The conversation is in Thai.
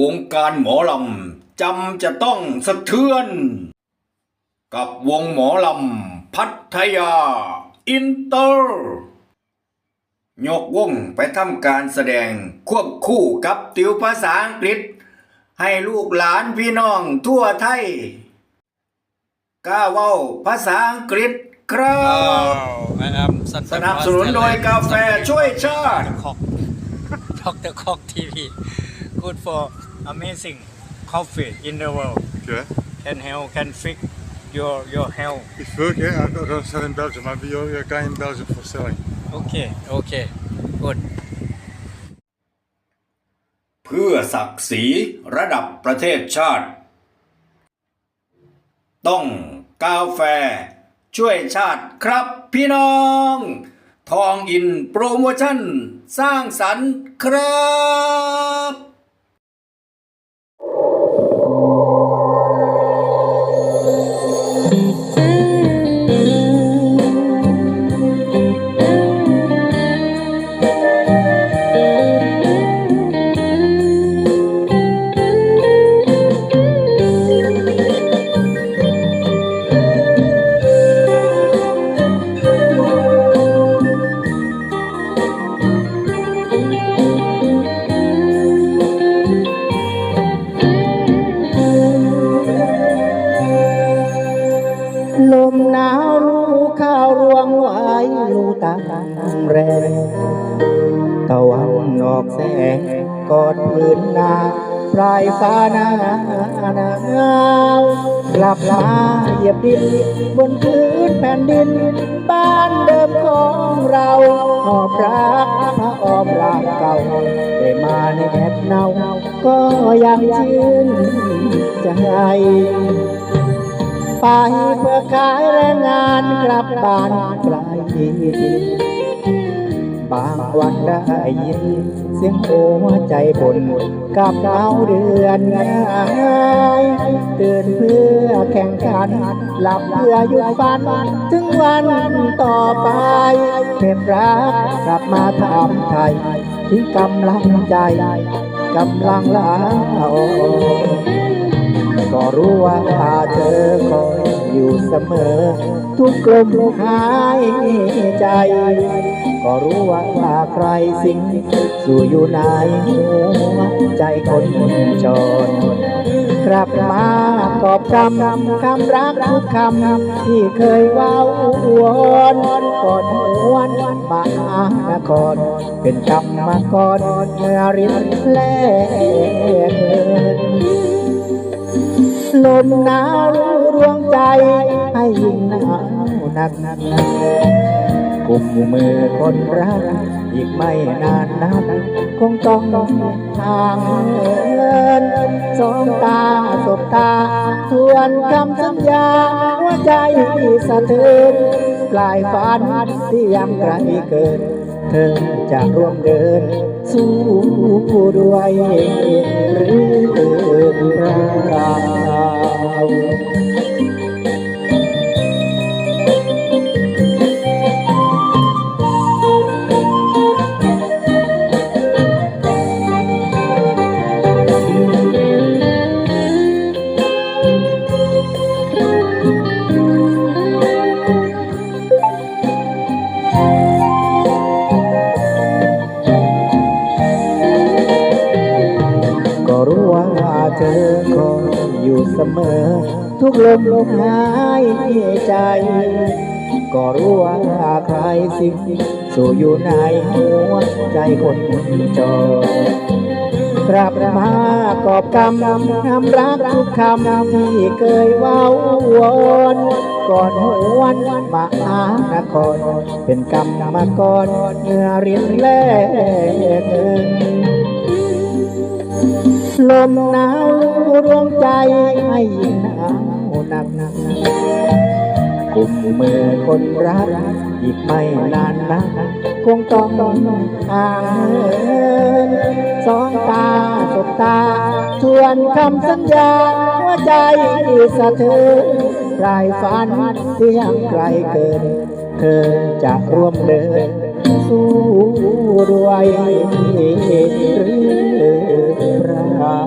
วงการหมอลำจำจะต้องสะเทือน กับวงหมอลำพัทยา อินเตอร์ ยกวงไปทำการแสดงควบคู่กับติวภาษาอังกฤษ ให้ลูกหลานพี่น้องทั่วไทยกล้าเว้าภาษาอังกฤษครับ I am สนับสนุนโดยกาแฟช่วยชาติ Dr. Cock TV good for amazing coffee in the world Okay. can help can fix your your health Ik work, yeah. I don't- don't sell in Belgium. I'll be your, your guy in Belgium for selling. okay okay good เพื่อศักดิ์ศรีระดับประเทศชาติ ต้องกาแฟช่วยชาติครับพี่น้อง ทองอินโปรโมชั่น สร้างสรรค์ครับ ตะวันออกแสงกอดพื้นนาปลายฟ้าหนาวกลับมาเหยียบดิน บนพื้นแผ่นดิน บ้านเดิมของเราหอบรักพระออมรากเก่าได้มาในแอบเนาก็ยังชื่นใจไปเพื่อขายแรงงานกลับบ้านไกล บางวันได้ยิน เสียงหัวใจบนกับดาวเดือนง่ายตื่นเพื่อแข่งขัน หลับเพื่อหยุดฝัน ถึงวันต่อไปเก็บรักกลับมาถามไทยถึงกำลังใจกำลังลาออกก็รู้ว่าเธอคอยอยู่เสมอ ทุกลมหายใจ ก็รู้ว่าใครสิงสู่อยู่ในหัวใจคนจรกลับมาตอบคำคำรักทุกคำที่เคยเว้าวอนก่อนหวนมานครเป็นกรรมกรเมื่อรินแลกเงินลมหนาวรวงใจให้ยิ่งหนาวหนักหนัก กุมมือคนรัก อีกไม่นานนักคงต้องทางเงินสองตาสบตา ทวนคำสัญญาหัวใจสะเทือนปลายฝันที่ยังไกลเกิน เธอจะร่วมเดิน สู้ด้วยหรือ อยู่เสมอ ทุกลมลมหายใจ ก็รู้ว่าใครสิสู่อยู่ในหัวใจคนจรกลับมากอบกำคำรักทุกคำที่เคยว้าวอนก่อนหวนมาหานคร เป็นกรรมกรเมื่อเรียนแลกเงิน ลมหนาวรวงใจให้หนาวหนักหนักกุมมือคนรักอีกไม่นานนักคงต้องห่างเหินสองตาสบตาทวนคำสัญญา หัวใจสะเทือนปลายฝันที่ยังไกลเกิน เธอจะร่วมเดิน สู้ด้วยหรือเปล่า